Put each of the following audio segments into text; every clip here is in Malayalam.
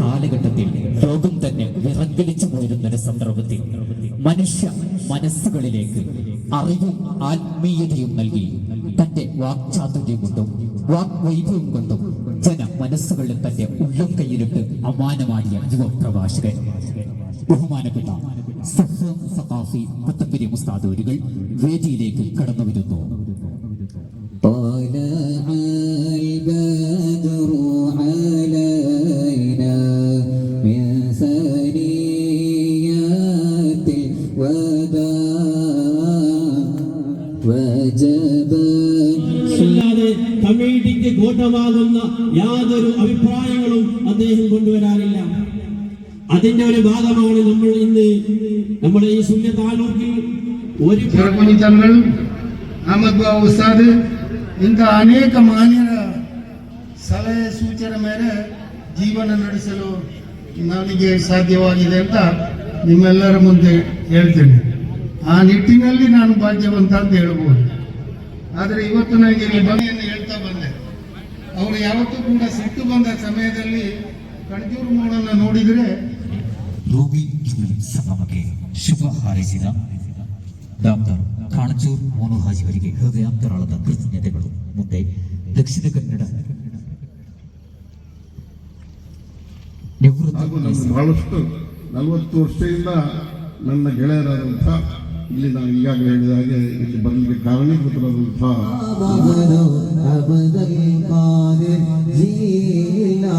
കാലഘട്ടത്തിൽ ലോകം തന്നെ വിറങ്കലിച്ചു പോയിരുന്ന സന്ദർഭത്തിൽ മനുഷ്യ മനസ്സുകളിലേക്ക് അറിവും ആത്മീയതയും നൽകി. തന്റെ വാക്ചാതുര്യം കൊണ്ടും വാഗ്വൈഭവം കൊണ്ടും ജന മനസ്സുകളിൽ തന്റെ ഉള്ളം കയ്യിലിട്ട് അമാനമാടിയ യുവപ്രഭാഷകൻ. ബഹുമാനപ്പെട്ട സഖാഫി മുസ്താദൂരുകൾ വേദിയിലേക്ക് കമ്മിറ്റിക്ക് കോട്ടമാകുന്ന യാതൊരു അഭിപ്രായങ്ങളും അദ്ദേഹം കൊണ്ടുവരാറില്ല അതിന്റെ ഒരു ഭാഗമാണ് നമ്മൾ ഇന്ന് നമ്മുടെ ഈ സുന്യ താലൂക്കിൽ ഒരു ಚಿರಕುನಿ ತಮ್ಗಳು ಅಹಮದ್ ಬಾ ಉಸ್ತಾದ್ ಇಂಥ ಅನೇಕ ಮಾನ್ಯರ ಸಲಹೆ ಸೂಚನೆ ಮೇಲೆ ಜೀವನ ನಡೆಸಲು ನನಗೆ ಸಾಧ್ಯವಾಗಿದೆ ಅಂತ ನಿಮ್ಮೆಲ್ಲರ ಮುಂದೆ ಹೇಳ್ತೇನೆ ಆ ನಿಟ್ಟಿನಲ್ಲಿ ನಾನು ಭಾಗ್ಯವಂತ ಅಂತ ಹೇಳ್ಬೋದು ಆದರೆ ಇವತ್ತು ನನಗೆ ಇಲ್ಲಿ ಬಗೆಯನ್ನು ಹೇಳ್ತಾ ಬಂದೆ. ಅವರು ಯಾವತ್ತೂ ಕೂಡ ಸಿಟ್ಟು ಬಂದ ಸಮಯದಲ್ಲಿ ಕಣಜೂರು ಮೋಡನ್ನ ನೋಡಿದರೆ ರೂಬಿ ಸಮಕ್ಕೆ ಶುಭ ಹಾರೈಸಿದ ಡಾಕ್ಟರ್ ಕಾಣಚೂರ್ ಮೋನುಹಾಜಿಯವರಿಗೆ ಹೃದಯಾಂತರಾಳದ ಕೃತಜ್ಞತೆಗಳು. ಮುಂದೆ ದಕ್ಷಿಣ ಕನ್ನಡ ನಿವೃತ್ತ ನಾನು ಬಹಳಷ್ಟು ನಲವತ್ತು ವರ್ಷದಿಂದ ನನ್ನ ಗೆಳೆಯರಾದಂಥ ಇಲ್ಲಿ ನಾವು ಈಗಾಗಲೇ ಹೇಳಿದ ಹಾಗೆ ಇಲ್ಲಿ ಬರಲಿಕ್ಕೆ ಕಾರಣೀಕೃತರಾದ ಸಹ ಅಬದರು ಅಬದಲ್ ಕಾದಿರ್ ಜೀಲಾ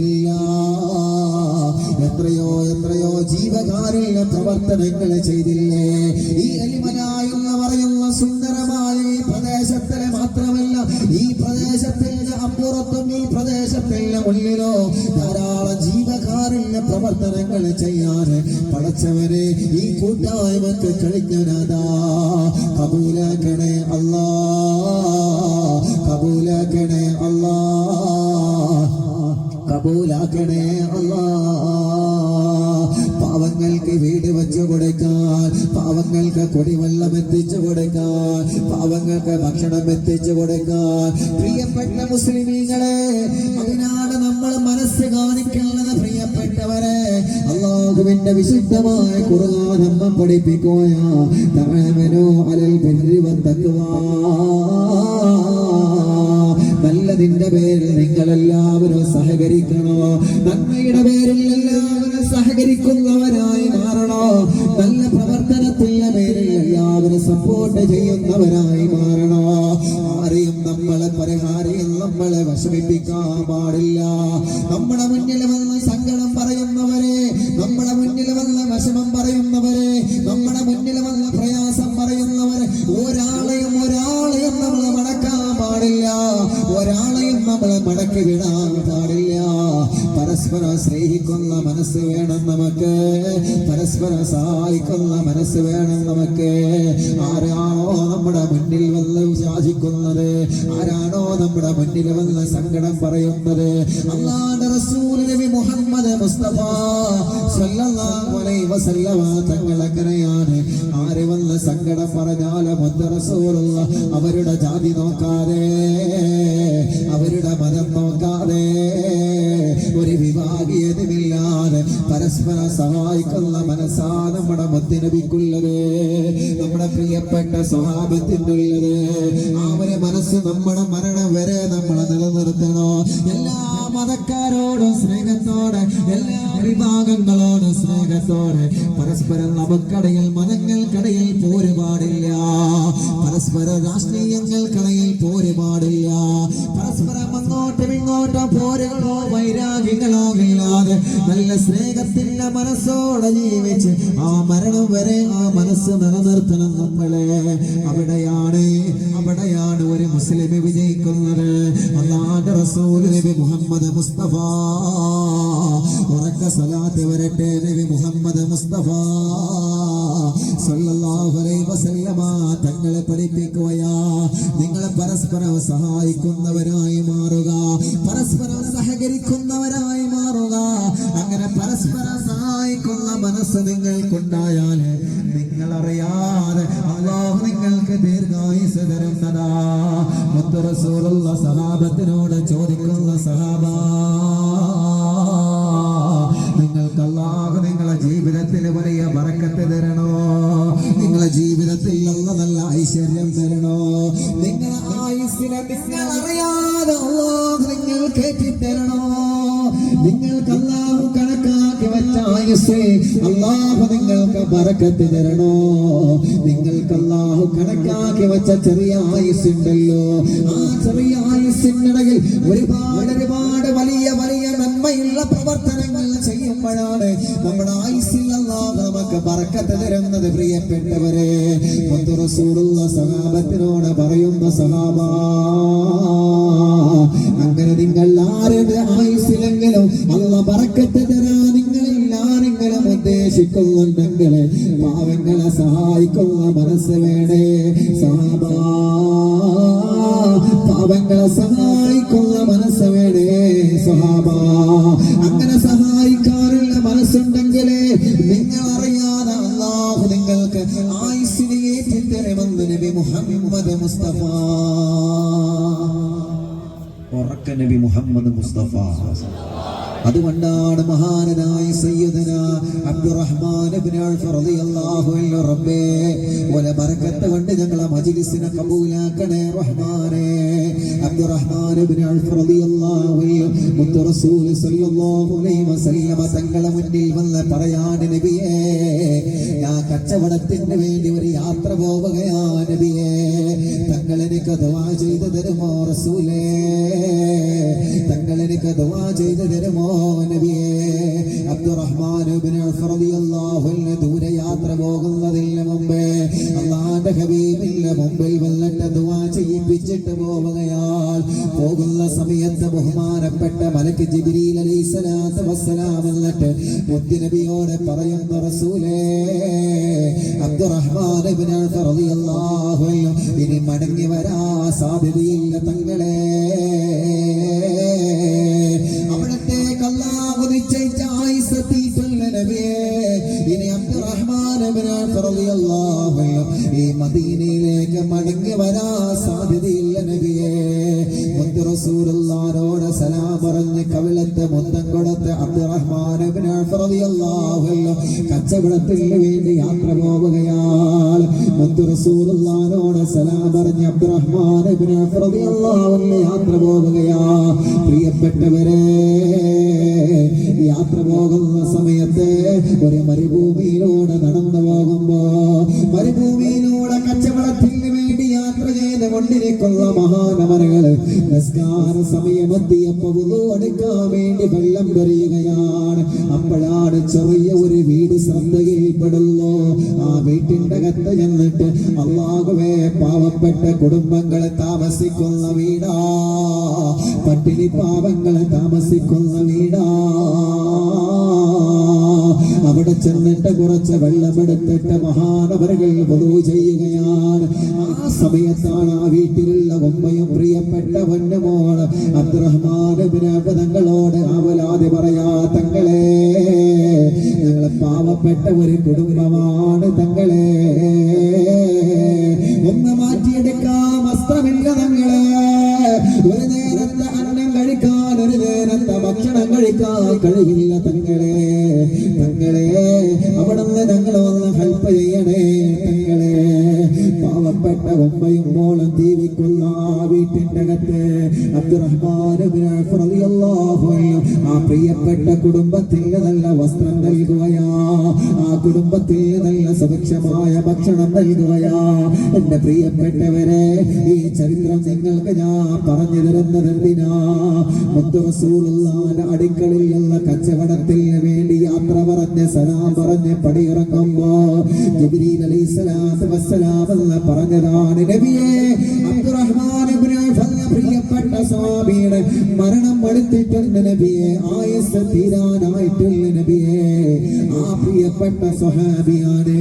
അൽഹംദുലില്ലാ എത്രയോ എത്രയോ ജീവകാരുണ്യ പ്രവർത്തനങ്ങൾ ചെയ്തില്ലേ? ഈ അലിമനായുള്ള പറയുന്ന സുന്ദരമായ ഈ പ്രദേശത്തിലെ മാത്രമല്ല ഈ പ്രദേശത്തിന്റെ അപ്പുറത്തും ഈ പ്രദേശത്തിന്റെ ഉള്ളിലോ ധാരാളം ജീവകാരുണ്യ പ്രവർത്തനങ്ങൾ ചെയ്യാൻ പടച്ചവരെ ഈ കൂട്ടായ്മക്ക് കഴിഞ്ഞവനാദാ കബൂലാക്കണേ അല്ലാ. കബൂലാക്കണേ അല്ലാ. കബൂലാക്കണേ അല്ലാ പാവങ്ങൾക്ക് വീട് വെച്ചു കൊടുക്കാൻ പാവങ്ങൾക്ക് കുടിവെള്ളം എത്തിച്ചു കൊടുക്കാൻ പാവങ്ങൾക്ക് ഭക്ഷണം എത്തിച്ചു കൊടുക്കാൻ. പ്രിയപ്പെട്ട മുസ്ലിമീങ്ങളെ അതിനാണ് നമ്മൾ മനസ്സ് കാണിക്കുന്നത് പ്രിയപ്പെട്ടവരെ. അള്ളാഹുവിന്റെ വിശുദ്ധമായ ഖുർആൻ നമ്മ പഠിപ്പിക്കുകയാ തഅമനു അലൽ പിന്തിരി വത്തഖ്വാ നല്ലതിന്റെ പേരിൽ നിങ്ങൾ എല്ലാവരും സഹകരിക്കണോ? നന്മയുടെ പേരിൽ എല്ലാവരും സഹകരിക്കുന്നവരായി മാറണോ? നല്ല പ്രവർത്തനത്തിന്റെ പേരിൽ എല്ലാവരും സപ്പോർട്ട് ചെയ്യുന്നവരായി മാറണോ? ആരെയും നമ്മളെ പരിഹാരം നമ്മളെ വിഷമിപ്പിക്കാൻ പാടില്ല. നമ്മുടെ മുന്നിൽ വന്ന് സങ്കടം പറയുന്നവരെ നമ്മുടെ മുന്നിൽ വന്ന് വിഷമം പറയുന്നവരെ നമ്മുടെ മുന്നിൽ വന്ന് പ്രയാസം പറയുന്നവരെ ഒരാളെയും നമ്മളെ മടക്കി വിടാതാ പരസ്പരം സ്നേഹിക്കുന്ന മനസ്സ് വേണം നമുക്ക്. പരസ്പരം സഹായിക്കുന്ന മനസ്സ് വേണം നമുക്ക്. ആരാണോ നമ്മുടെ മുന്നിൽ വന്ന് ശാസിക്കുന്നത് ആരാണോ നമ്മുടെ മുന്നിൽ വന്ന് സങ്കടം പറയുന്നത്? അള്ളാന്റെ റസൂൽ നബി മുഹമ്മദ് മുസ്തഫ അലൈഹി വസല്ലമ തങ്ങൾ അങ്ങനെയാണ് ആര് വന്ന് സങ്കടം പറഞ്ഞാലും റസൂലുള്ള അവരുടെ ജാതി നോക്കാതെ അവരുടെ മതം നോക്കാതെ ഏത് വില പരസ്പരം സഹായിക്കുന്ന മനസ്സാ നമ്മുടെ മുത്തിനബിക്കുള്ളത് നമ്മുടെ പ്രിയപ്പെട്ട സ്വഭാവത്തിനുള്ളത് അവരെ മനസ്സ് നമ്മുടെ മരണം വരെ നമ്മൾ നിലനിർത്തണോ? എല്ലാ മതക്കാരോടും സ്നേഹത്തോടെ എല്ലാ വിഭാഗങ്ങളോടും സ്നേഹത്തോടെ പരസ്പരം നമുക്കടയിൽ മതങ്ങൾക്കിടയിൽ പോരുപാടില്ല. പരസ്പര രാഷ്ട്രീയങ്ങൾക്കിടയിൽ പോരുപാടില്ല. പരസ്പരം അങ്ങോട്ടും ഇങ്ങോട്ടും പോരുകളോ വൈരാഗ്യങ്ങളോ ഇല്ലാതെ നല്ല സ്നേഹത്തിന്റെ മനസ്സോടെ ജീവിച്ച് ആ മരണം വരെ ആ മനസ്സ് നിലനിർത്തണം നമ്മളെ. അവിടെയാണ് അവിടെയാണ് ഒരു മുസ്ലിം വിജയിക്കുന്നത്. നബി മുഹമ്മദ് മുസ്തഫ. ഉറക്ക സലാത്ത് വരട്ടെ നബി മുഹമ്മദ് മുസ്തഫ. തങ്ങളെ പഠിപ്പിക്കുകയാ. നിങ്ങൾ പരസ്പരം സഹായിക്കുന്നവരായി മാറുക. പരസ്പരം സഹകരിക്കുന്നവരായി മാറുക പരസ്പരം സഹായിക്കുന്ന മനസ്സ് നിങ്ങൾക്കുണ്ടായാൽ നിങ്ങൾ അറിയാതെ അള്ളാഹു നിങ്ങൾക്ക് ദീർഘായുസ് തരുന്നതാ മുത്തുറസൂറുള്ള സഹാബത്തിനോട് ചോദിക്കുന്ന സഹാബ നിങ്ങൾക്ക് അള്ളാഹു നിങ്ങളെ ജീവിതത്തിൽ വലിയ വറക്കത്ത് തരണോ? നിങ്ങളെ ജീവിതത്തിൽ നല്ല നല്ല ഐശ്വര്യം തരണോ? നിങ്ങളെ ആയുസ്സിനെ നിങ്ങൾ അറിയാതെ അള്ളാഹു നിങ്ങൾ കേട്ടിത്തരണോ? നിങ്ങൾക്ക് അള്ളാഹു അള്ളാഹു നിങ്ങൾക്ക് ബറക്കത്ത് തരണോ? നിങ്ങൾക്ക് അള്ളാഹു കണക്കാക്കി വെച്ച ചെറിയ ആയുസ് ആ ചെറിയ ആയുസ്സിനിടയിൽ ഒരുപാട് ഒരുപാട് വലിയ വലിയ നന്മയുള്ള പ്രവർത്തനങ്ങൾ ചെയ്യുമ്പോഴാണ് നമ്മുടെ ആയുസ്സിൽ അള്ളാഹു നമുക്ക് ബറക്കത്ത് തരുന്നത് പ്രിയപ്പെട്ടവരെ. റസൂലുള്ള സഹാബത്തിനോട് പറയുന്ന സഹാബ അങ്ങനെ നിങ്ങൾ ആരുടെ ആയുസിലെങ്കിലും അള്ള പറക്കത്ത് തരാൻ ആരെങ്കിലും ഉദ്ദേശിക്കുന്നുണ്ടെങ്കിൽ പാവങ്ങളെ സഹായിക്കുന്ന മനസ്സ് വേണേ. സഹാബ പാവങ്ങളെ സഹായിക്കുന്ന മനസ്സ് വേണേ. അങ്ങനെ സഹായിക്കാനുള്ള മനസ്സുണ്ടെങ്കിൽ നിങ്ങൾ അറിയാതെ അള്ളാഹു നിങ്ങൾക്ക് ആയുസിനെ ഏറ്റിത്തരുമെന്ന് നബി മുഹമ്മദ് മുസ്തഫ. ഉറക്ക നബി മുഹമ്മദ് മുസ്തഫ. അതുകൊണ്ടാണ് മഹാനായ സയ്യദന അബ്ദുറഹ്മാൻ റബ്ബേ വല ബറക്കത്ത് കൊണ്ട് ഞങ്ങളെ മജ്ലിസിനെ കബൂലാക്കണേ റഹ്മാനേ. അബ്ദുറഹ്മാൻ തങ്ങളെ മുന്നിൽ വന്ന് പറയാൻ നബിയേ ഞാൻ കച്ചവടത്തിന് വേണ്ടി ഒരു യാത്ര പോവുകയാ നബിയേ. തങ്ങൾ എനിക്ക് ദുആ ചെയ്തു തരുമോ റസൂലേ? എനിക്ക് ദുആ ചെയ്തു തരുമോ നബിയേ അബ്ദുറഹ്മാൻ ഇബ്നു റളിയല്ലാഹു അൻഹു ദൂര യാത്ര പോകുന്നതിന് മുമ്പേ അള്ളാന്റെ ഹബീബിന്റെ മുമ്പിൽ വന്നിട്ട് ദുആ ചെയ്യിപ്പിച്ചിട്ട് പോവുകയാൽ പോകുന്ന സമയത്ത് ബഹുമാനപ്പെട്ട മലക്ക് ജിബ്രീൽ അലൈഹിസ്സലാത്തു വസ്സലാം എന്നിട്ട് മുത്തുനബിയോട് പറയുന്ന റസൂലേ അബ്ദുറഹ്മാൻ ഇബ്നു റളിയല്ലാഹു അൻഹു ഇനി മടങ്ങി വരാ സാധ്യതയില്ല തങ്ങളെ. കച്ചവടത്തിന് വേണ്ടി യാത്ര പോവുകയാൽ മുത്ത് റസൂലുള്ളാഹിനോട് സലാം പറഞ്ഞ് അബ്ദുറഹ്മാൻ യാത്ര പോവുകയാ. പ്രിയപ്പെട്ടവരെ യാത്ര പോകുന്ന സമയത്ത് ഒരു മരുഭൂമിയിലൂടെ നടന്നു പോകുമ്പോ മരുഭൂമിയിലൂടെ യാത്ര ചെയ്ത് കൊണ്ടിരിക്കുന്ന മഹാനമരകൾ നിസ്കാര സമയമെത്തിയപ്പോ എടുക്കാൻ വേണ്ടി വെള്ളം പെറിയുകയാണ്. അപ്പോഴാണ് ചെറിയ ഒരു വീട് ശ്രദ്ധയിൽപ്പെടുന്നു. ആ വീട്ടിന്റെ കത്ത് ചെന്നിട്ട് അള്ളാഹുവേ പാവപ്പെട്ട കുടുംബങ്ങൾ താമസിക്കുന്ന വീടാ. പട്ടിണി പാവങ്ങൾ താമസിക്കുന്ന വീടാ. അവിടെ ചെന്നിട്ട് കുറച്ച് വെള്ളമെടുത്തിട്ട് മഹാനവരകൾ പൊതു ചെയ്യുകയാണ്. സമയത്താണ് ആ വീട്ടിലുള്ള ഉമ്മയും പ്രിയപ്പെട്ട പൊന്നുമോൾ തങ്ങളോട് ആവലാതി പറയാ തങ്ങളെ ഞങ്ങളെ പാവപ്പെട്ട ഒരു കുടുംബമാണ് തങ്ങളെ. ഒന്ന് മാറ്റിയെടുക്കാം വസ്ത്രമില്ല തങ്ങളെ. ഒരു നേരത്തെ അന്നം കഴിക്കാൻ ഒരു നേരത്തെ ഭക്ഷണം കഴിക്കാൻ കഴിയില്ല തങ്ങളെ. തങ്ങളെ അവിടെ നിന്ന് ഞങ്ങൾ വന്ന് ഹെൽപ്പ് ചെയ്യണേ. ജീവിക്കുന്ന ആ വീട്ടിന്റെ അകത്ത് ആ പ്രിയപ്പെട്ട കുടുംബത്തിന് നല്ല വസ്ത്രം നൽകുകയാ. ആ കുടുംബത്തിന് നല്ല സുഭിക്ഷമായ ഭക്ഷണം നൽകുകയാ. എന്റെ പ്രിയപ്പെട്ടവരെ ഈ ചരിത്രം നിങ്ങൾക്ക് ഞാൻ പറഞ്ഞു തരുന്നത് എന്തിനാ? മുത്തു റസൂലുള്ളാഹിന്റെ അടുക്കളിൽ ഉള്ള കച്ചവടത്തിന് വേണ്ടി യാത്ര പറഞ്ഞ് സലാം പറഞ്ഞ് പടിയിറങ്ങുമ്പോ ജിബ്രീൽ അലൈഹിസ്സലാത്തു വസ്സലാം എന്ന് പറഞ്ഞതാണ് നബിയെ. അബ്ദുറഹ്മാൻ പ്രിയപ്പെട്ട സ്വാമിയുടെ മരണം അടുത്തിട്ടുണ്ട് നബിയെ. ആയസ് തീരാനായിട്ടുണ്ട് നബിയെ. ആ പ്രിയപ്പെട്ട സ്വഹാബിയാണ്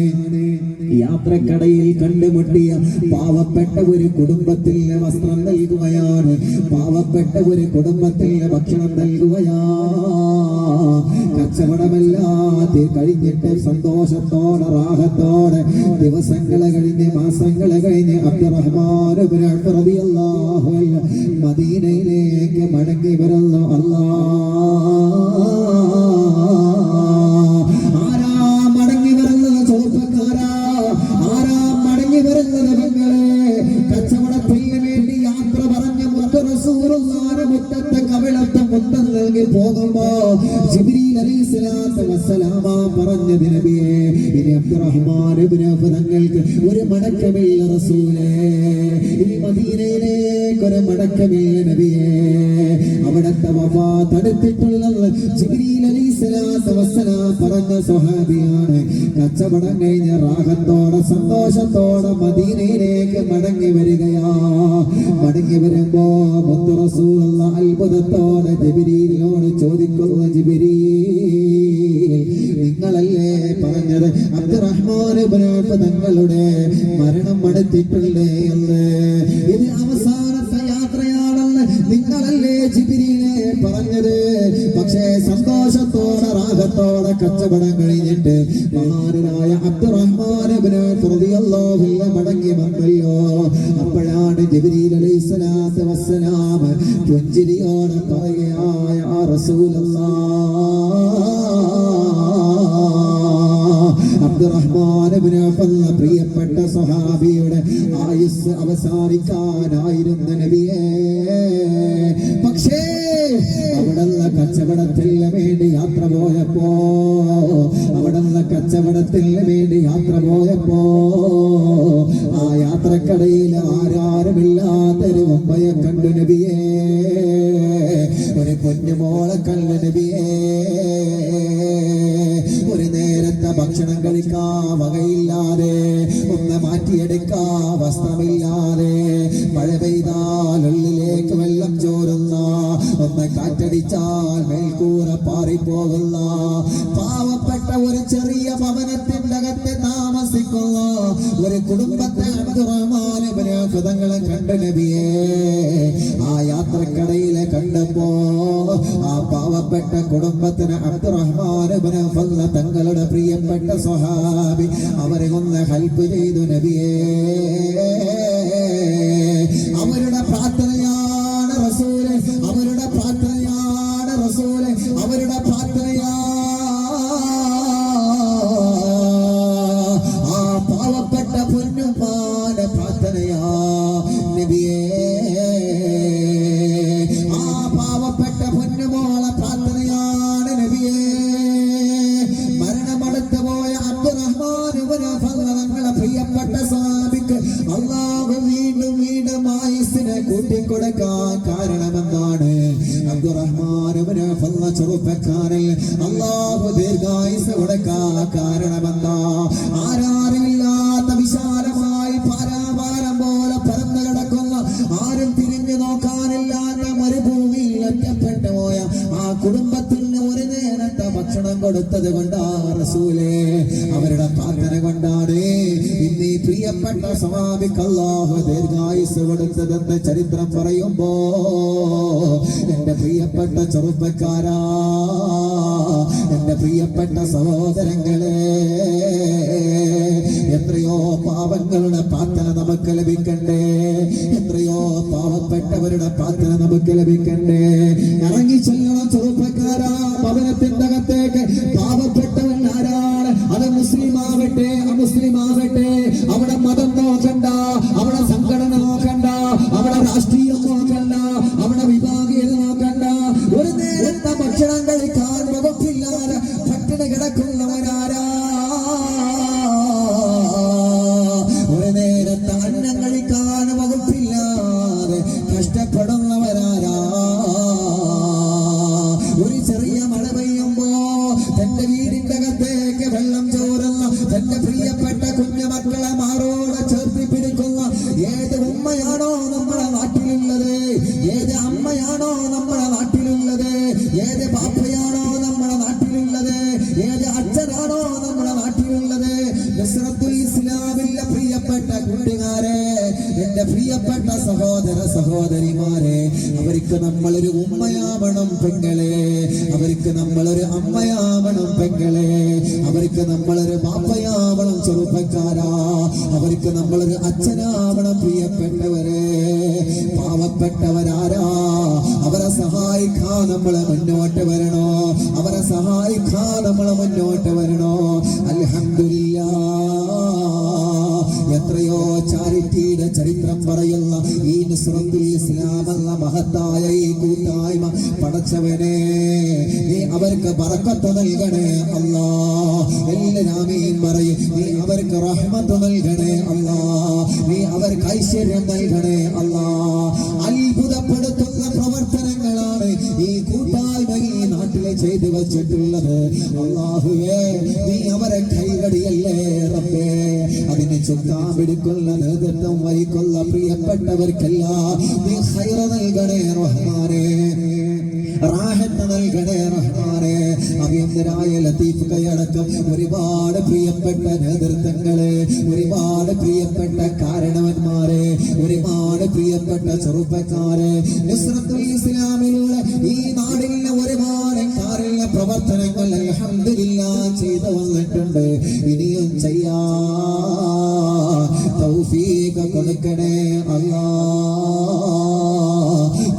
യാത്രക്കടയിൽ കണ്ടുമുട്ടിയ പാവപ്പെട്ട ഒരു കുടുംബത്തിന് വസ്ത്രം നൽകുകയാണ്. പാവപ്പെട്ട ഒരു കുടുംബത്തിന് ഭക്ഷണം നൽകുകയാ. കച്ചവടമല്ലാതെ കഴിഞ്ഞിട്ട് സന്തോഷത്തോടെ റാഹത്തോടെ ദിവസങ്ങളെ കഴിഞ്ഞ് മാസങ്ങളെ കഴിഞ്ഞ് അബ്ദുറഹ്മാൻ ഇബ്നു കഴിഞ്ഞ റാഹത്തോടെ സന്തോഷത്തോടെ മദീനയിലേക്ക് മടങ്ങി വരികയാ. മടങ്ങി വരുമ്പോ മുത്തുറസൂള അത്ഭുതത്തോടെ ജിബിരിയിലോട് ചോദിക്കുന്ന ജിബിരി നിങ്ങളല്ലേ പറഞ്ഞത്? അബ്ദുറഹ്മാൻ തങ്ങളുടെ മരണം അടുത്തിട്ടുണ്ട് എന്ന്. ഇത് അവസാനത്തെ യാത്രയാണെന്ന് നിങ്ങളല്ലേ ജിബിരിയിലെ പറഞ്ഞത്? പക്ഷേ സന്തോഷത്തോടെ രാഗത്തോടെ കച്ചവടം ആയുസ് അവസാനിക്കാനായിരുന്നു. ഒന്ന് കാറ്റടിച്ചാൽ മേൽക്കൂര പാറിപ്പോകുന്ന പാവപ്പെട്ട ഒരു ചെറിയ ഭവനത്തിന്റെ അകത്ത് താമസിക്കുന്ന ഒരു കുടുംബത്തെ അബ്ദുറഹ്മാനെ കണ്ട നബിയേ ആ യാത്രക്കടയിലെ കണ്ടപ്പോ ആ പാവപ്പെട്ട കുടുംബത്തിന് ഫല്ല തങ്ങളുടെ പ്രിയപ്പെട്ട സ്വഹാബി അവരെ ഒന്ന് ഹെൽപ്പ് ചെയ്തു നബിയേ. അവരുടെ പ്രാർത്ഥനയാണ് പ്രാർത്ഥനയാ നബിയേ. ആ പാവപ്പെട്ട പൊന്നുമോളെ പ്രാർത്ഥനയാണ് നബിയേ. മരണമടുത്ത് പോയ അബ്ദുറഹ്മാൻ തങ്ങളെ പ്രിയപ്പെട്ട സാബിക്ക് അള്ളാഹു വീണ്ടും വീണ്ടും ആയുസിനെ കൂട്ടിക്കൊടുക്കാൻ കാരണമെന്താണ്? അബ്ദുറഹ്മാൻ ചെറുപ്പക്കാരൻ അള്ളാഹു ദീർഘായുസ് കൊടുക്കാൻ കാരണമെന്താ കൊടുത്തത് കൊണ്ടാ റസൂലേ. അവരുടെ പ്രാർത്ഥന കൊണ്ടാണ്. ഇന്ന് ഈ പ്രിയപ്പെട്ട സമാപിക്ക് അല്ലാഹു ദീർഘായുസ് കൊടുത്തതെന്ന് ചരിത്രം പറയുമ്പോ എന്റെ പ്രിയപ്പെട്ട ചെറുപ്പക്കാരാ എന്റെ പ്രിയപ്പെട്ട സഹോദരങ്ങളെ എത്രയോ പാവങ്ങളുടെ പ്രാർത്ഥന നമുക്ക് ലഭിക്കണ്ടേ. എത്രയോ പാവപ്പെട്ടവരുടെ പ്രാർത്ഥന നമുക്ക് ലഭിക്കണ്ടേ. ഇറങ്ങി ചെല്ലണം ചെറുപ്പക്കാരാ ഭവനത്തിന്റെ മുസ്ലിം ആവട്ടെ അമുസ്ലിം ആവട്ടെ അവിടെ മതം നോക്കണ്ട അവിടെ സംഘടന നോക്കണ്ട അവിടെ രാഷ്ട്രീയം നോക്കണ്ട അവിടെ വിഭാഗീയത നോക്കണ്ട. ഒരു നേരത്തെ ഭക്ഷണം കഴിക്കാൻ വകുപ്പില്ലാതെ സഹോദര സഹോദരിമാരെ അവർക്ക് നമ്മളൊരു ഉമ്മയാവണം പെങ്ങളെ. അവർക്ക് നമ്മളൊരു അമ്മയാവണം പെങ്ങളെ. അവർക്ക് നമ്മളൊരു പാപ്പയാവണം ചെറുപ്പക്കാരാ. അവർക്ക് നമ്മളൊരു അച്ഛനാവണം പ്രിയപ്പെട്ടവരെ. പാവപ്പെട്ടവരാരാ. അവരെ സഹായിക്കാൻ നമ്മളെ മുന്നോട്ട് വരണോ? അവരെ സഹായിക്കാൻ നമ്മളെ മുന്നോട്ട് വരണോ? അൽഹംദുലില്ലാ. എത്രയോ ചാരിറ്റിയുടെ ചരിത്രം പറയുന്ന ഈ നുസ്രത്തുൽ ഇസ്ലാം മഹത്തായ ഈ കൂട്ടായ്മ പടച്ചവനെ നീ അവർക്ക് ബറക്കത്ത് നൽകണേ അല്ലാ. എല്ലാമീൻ പറയും നീ അവർക്ക് റഹ്മത്ത് നൽകണേ അല്ലാ. നീ അവർക്ക് ഐശ്വര്യം നൽകണേ അല്ലാ. അത്ഭുതപ്പെടുത്തുന്ന പ്രവർത്തനങ്ങളാണ് ഈ കൂട്ടായ്മ നാട്ടിലെ ചെയ്തു വച്ചിട്ടുള്ളത്. അള്ളാഹുവേ നീ അവരെ കൈകടിയല്ലേ റബ്ബേ? അതിനെ ചുക്കാൻ പിടിക്കുന്ന നേതൃത്വം വഹിക്കുള്ള പ്രിയപ്പെട്ടവർക്കല്ല നീ ഹൈറ നൽകണേ റഹ്മാനെ. അഭിയന്തരായ ലത്തീഫ് കൈയടക്കം ഒരുപാട് പ്രിയപ്പെട്ട നേതൃത്വങ്ങളെ ഒരുപാട് പ്രിയപ്പെട്ട കാരണവന്മാരെ ഒരുപാട് പ്രിയപ്പെട്ട ചെറുപ്പക്കാരെ. ഇസ്ലാമിലുള്ള ഈ നാടിലെ ഒരുപാട് കാരുണ്യ പ്രവർത്തനങ്ങൾ അൽഹംദുലില്ലാ ചെയ്തു വന്നിട്ടുണ്ട്. ഇനിയും ചെയ്യാ. തൗഫീഖ് കൊടുക്കണേ അല്ലാ.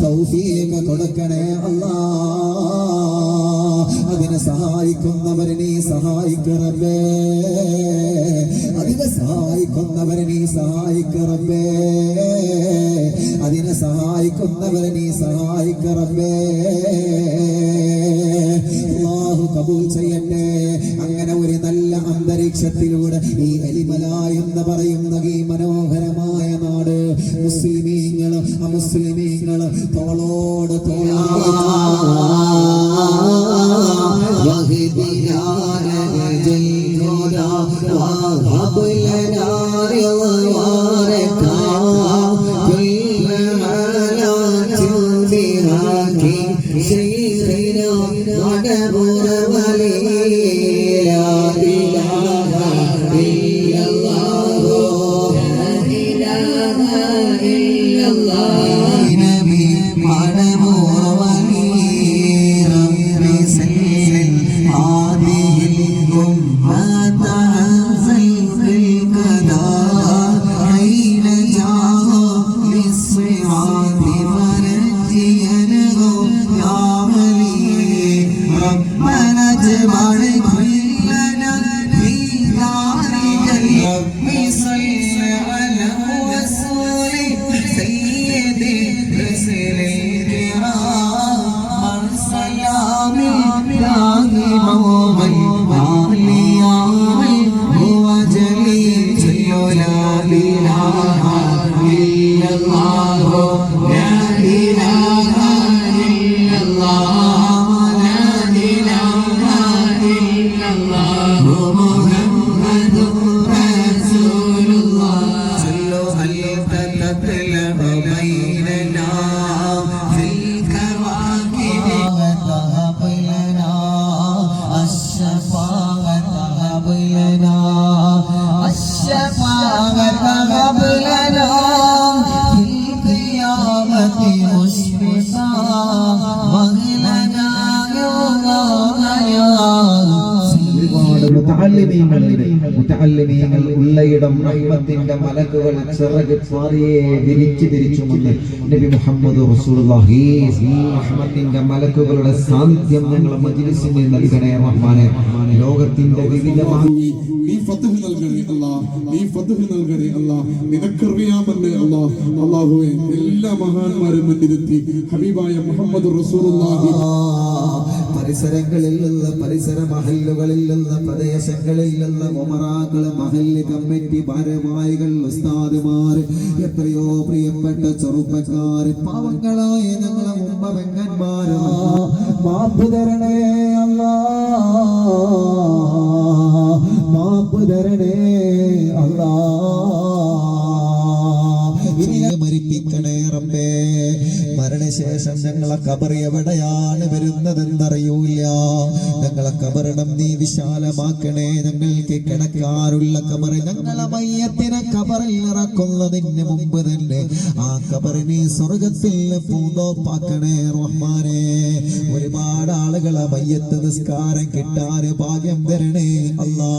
തൗഫീഖ് കൊടുക്കണേ അല്ലാ. അതിനെ സഹായിക്കുന്നവരെ നീ സഹായിക്കറബേ അതിനെ സഹായിക്കുന്നവരെ നീ സഹായിക്കറബേ അതിനെ സഹായിക്കുന്നവരെ നീ സഹായിക്കറബേ അള്ളാഹു കബൂൽ ചെയ്യട്ടെ. അങ്ങനെ ഒരു നല്ല അന്തരീക്ഷത്തിലൂടെ ഈ എലിമല എന്ന് പറയുന്ന ഈ മനോഹരമായ നാട് മുസ്ലിമീങ്ങൾ അമുസ്ലിമീങ്ങൾ തോളോട് നബി ചിറക് പാറിയെ വിരിച്ചു തിരിച്ചുമെന്ന് നബി മുഹമ്മദ് റസൂലുള്ളാഹി റഹ്മത്തിന്റെ മലക്കുകളുടെ സാന്നിധ്യം ഞങ്ങളെ മജ്ലിസിന് നൽകണേ റഹ്മാനെ. ലോകത്തിന്റെ വിവിധ നീ ഫതഹ് നൽകണേ അല്ലാ നീ ഫതഹ് നൽകണേ അല്ലാ നിനക്കറിയാമെന്ന് അല്ലാ അല്ലാഹുവേ എല്ലാ മഹാന്മാരും മുന്നിലെത്തി ഹബീബായ മുഹമ്മദ് റസൂലുള്ളാഹി പരിസര മഹല്ല് കമ്മിറ്റി ഭാരവാഹികൾ ഉസ്താദുമാർ എത്രയോ പ്രിയപ്പെട്ട ചെറുപ്പക്കാര് പാവങ്ങളായ ഞങ്ങളെ ഉമ്മ പെങ്ങന്മാരോ. മാപ്പ് തരണേ അല്ലാ. മാപ്പ് തരണേ മരിപ്പിക്കണേ റബ്ബേ. മരണശേഷം ഞങ്ങളെ കബർ എവിടെയാണ് വരുന്നതെന്നറിയൂല ഞങ്ങളെ കബറിടം നീ വിശാലമാക്കണേ. ഞങ്ങൾക്ക് കിടക്കാറുള്ള കബർ ഞങ്ങളെ മയ്യത്തിനെ കബറിൽ ഇറക്കുന്നതിന് മുമ്പ് തന്നെ ആ കബറിനെ സ്വർഗത്തിൽ പൂന്തോപ്പാക്കണേ റഹ്മാനെ. ഒരുപാട് ആളുകളെ മയ്യത്ത് നിസ്കാരം കിട്ടാന് ഭാഗ്യം തരണേ അല്ലാ.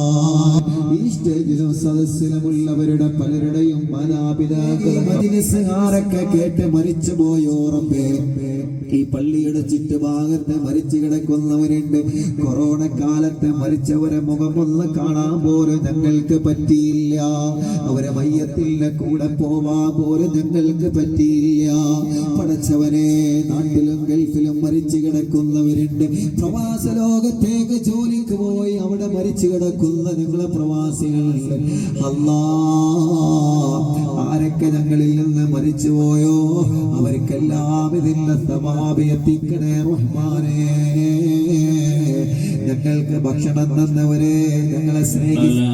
ഈ സ്റ്റേജിലും സദസ്സിലുമുള്ളവരുടെ പലരുടെയും മാതാപിതാക്കളും മജിലിസുകാരൊക്കെ കേട്ട് മരിച്ചു പോയോ റബ്ബേ? ഈ പള്ളിയുടെ ചുറ്റുഭാഗത്ത് മരിച്ചു കിടക്കുന്നവരുണ്ട്. കൊറോണ കാലത്ത് മരിച്ചവരെ മുഖമൊന്ന് കാണാൻ പോലും ഞങ്ങൾക്ക് പറ്റിയില്ല. അവരെ മയ്യത്തിന്റെ കൂടെ പോവാൻ പോലും ഞങ്ങൾക്ക് പറ്റിയില്ല. പടച്ചവനെ നാട്ടിലും ഗൾഫിലും മരിച്ചു കിടക്കുന്നവരുണ്ട്. പ്രവാസ ലോകത്തേക്ക് ജോലിക്ക് പോയി അവിടെ മരിച്ചു കിടക്കുന്ന ഞങ്ങളെ പ്രവാസികളുണ്ട്. അല്ലാ ആരൊക്കെ ഞങ്ങളിൽ നിന്ന് മരിച്ചു പോയോ? അവർക്കെല്ലാം ഇതിന്റെ സമാപി എത്തിക്കണേ റഹ്മാനേ. ഞങ്ങൾക്ക് ഭക്ഷണം തന്നവരെ ഞങ്ങളെ സ്നേഹിക്കുന്നു